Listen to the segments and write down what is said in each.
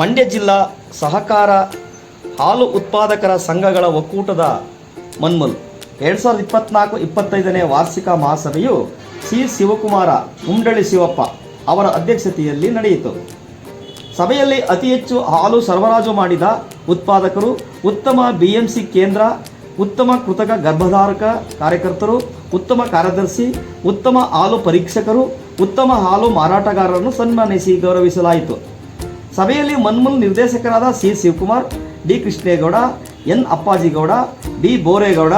ಮಂಡ್ಯ ಜಿಲ್ಲಾ ಸಹಕಾರ ಹಾಲು ಉತ್ಪಾದಕರ ಸಂಘಗಳ ಒಕ್ಕೂಟದ ಮನ್ಮಲ್. ಎರಡು ಸಾವಿರದ ಇಪ್ಪತ್ನಾಲ್ಕು ಇಪ್ಪತ್ತೈದನೇ ವಾರ್ಷಿಕ ಮಹಾಸಭೆಯು ಸಿ ಶಿವಕುಮಾರ ಉಂಡಳಿ ಶಿವಪ್ಪ ಅವರ ಅಧ್ಯಕ್ಷತೆಯಲ್ಲಿ ನಡೆಯಿತು. ಸಭೆಯಲ್ಲಿ ಅತಿ ಹೆಚ್ಚು ಹಾಲು ಸರಬರಾಜು ಮಾಡಿದ ಉತ್ಪಾದಕರು ಉತ್ತಮ ಬಿಎಂಸಿ ಕೇಂದ್ರ, ಉತ್ತಮ ಕೃತಕ ಗರ್ಭಧಾರಕ ಕಾರ್ಯಕರ್ತರು, ಉತ್ತಮ ಕಾರ್ಯದರ್ಶಿ, ಉತ್ತಮ ಹಾಲು ಪರೀಕ್ಷಕರು, ಉತ್ತಮ ಹಾಲು ಮಾರಾಟಗಾರರನ್ನು ಸನ್ಮಾನಿಸಿ ಗೌರವಿಸಲಾಯಿತು. ಸಭೆಯಲ್ಲಿ ಮನ್ಮೂಲ್ ನಿರ್ದೇಶಕರಾದ C Shivakumar, D Krishnegowda, N Appajigowda, D Boregowda,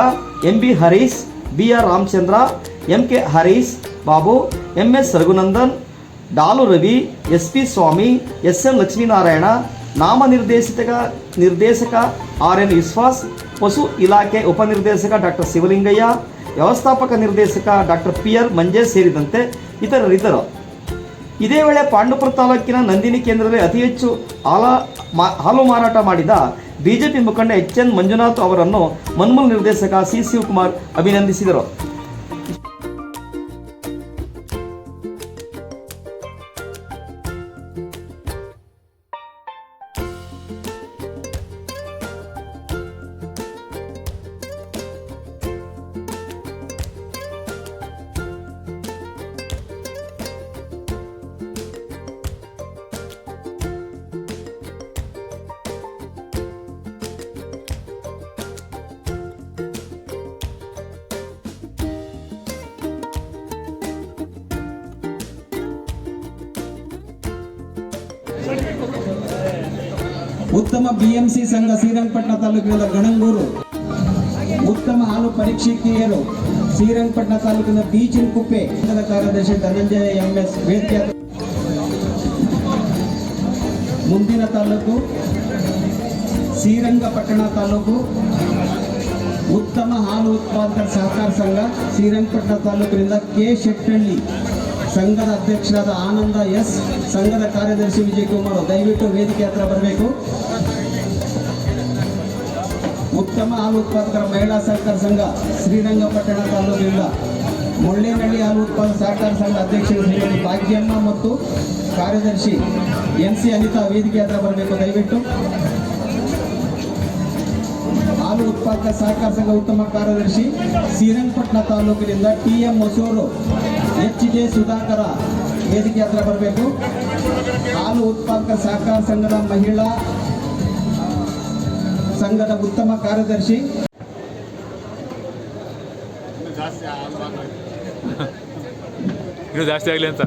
M B Harish, B R Ramachandra, M K Harish Babu, M S Raghunandan, Dalu Ravi, S P Swamy, S M Lakshminarayana ನಾಮನಿರ್ದೇಶಿತ ನಿರ್ದೇಶಕ ಆರ್ ಎನ್ ವಿಶ್ವಾಸ್, ಪಶು ಇಲಾಖೆ ಉಪನಿರ್ದೇಶಕ doctor Shivalingaiah, ವ್ಯವಸ್ಥಾಪಕ ನಿರ್ದೇಶಕ doctor P R Manjesh ಸೇರಿದಂತೆ ಇತರರಿದ್ದರು. ಇದೇ ವೇಳೆ ಪಾಂಡುಪುರ ತಾಲೂಕಿನ ನಂದಿನಿ ಕೇಂದ್ರದಲ್ಲಿ ಅತಿ ಹೆಚ್ಚು ಹಾಲ ಹಾಲು ಮಾರಾಟ ಮಾಡಿದ ಬಿಜೆಪಿ ಮುಖಂಡ ಎಚ್ ಎನ್ ಮಂಜುನಾಥ್ ಅವರನ್ನು ಮನ್ಮೂಲ್ ನಿರ್ದೇಶಕ ಸಿ. ಶಿವಕುಮಾರ್ ಅಭಿನಂದಿಸಿದರು. ಉತ್ತಮ ಬಿಎಂಸಿ ಸಂಘ ಶ್ರೀರಂಗಪಟ್ಟಣ ತಾಲೂಕಿನ ಗಣಂಗೂರು ಉತ್ತಮ ಹಾಲು ಪರೀಕ್ಷಕಿಯರು ಶ್ರೀರಂಗಪಟ್ಟಣ ತಾಲೂಕಿನ ಬೀಚಿನ ಕುಪ್ಪೆ ಸಂಘದ ಕಾರ್ಯದರ್ಶಿ ಧನಂಜಯ ಎಂಎಸ್ ವೇದ್ಯ ಮುಂದಿನ ತಾಲೂಕು ಶ್ರೀರಂಗಪಟ್ಟಣ ತಾಲೂಕು ಉತ್ತಮ ಹಾಲು ಉತ್ಪಾದಕರ ಸಹಕಾರ ಸಂಘ ಶ್ರೀರಂಗಪಟ್ಟಣ ತಾಲೂಕಿನಿಂದ ಕೆ ಶೆಟ್ಟಳ್ಳಿ ಸಂಘದ ಅಧ್ಯಕ್ಷರಾದ ಆನಂದ ಎಸ್, ಸಂಘದ ಕಾರ್ಯದರ್ಶಿ ವಿಜಯ್ ಕುಮಾರ್ ದಯವಿಟ್ಟು ವೇದಿಕೆ ಹತ್ರ ಬರಬೇಕು. ಉತ್ತಮ ಹಾಲು ಉತ್ಪಾದಕರ ಮಹಿಳಾ ಸಹಕಾರ ಸಂಘ, ಶ್ರೀರಂಗಪಟ್ಟಣ ತಾಲೂಕಿನಿಂದ. ಮುಳ್ಳೇನಹಳ್ಳಿ ಹಾಲು ಉತ್ಪಾದಕ ಸಹಕಾರ ಸಂಘ ಅಧ್ಯಕ್ಷರು ಶ್ರೀಮತಿ ಭಾಗ್ಯಮ್ಮ ಮತ್ತು ಕಾರ್ಯದರ್ಶಿ ಎನ್ ಸಿ ಅನಿತಾ ವೇದಿಕೆ ಹತ್ರ ಬರಬೇಕು. ದಯವಿಟ್ಟು. ಹಾಲು ಉತ್ಪಾದಕ ಸಹಕಾರ ಸಂಘ ಉತ್ತಮ ಕಾರ್ಯದರ್ಶಿ, ಶ್ರೀರಂಗಪಟ್ಟಣ ತಾಲೂಕಿನಿಂದ T M Hosur. H J Sudhakara ವೇದಿಕೆ ಹತ್ರ ಬರಬೇಕು. ಹಾಲು ಉತ್ಪಾದಕ ಸಹಕಾರ ಸಂಘದ ಮಹಿಳಾ ಸಂಘದ ಉತ್ತಮ ಕಾರ್ಯದರ್ಶಿ. ಇದು ಜಾಸ್ತಿ ಆಗಲಿ ಅಂತ.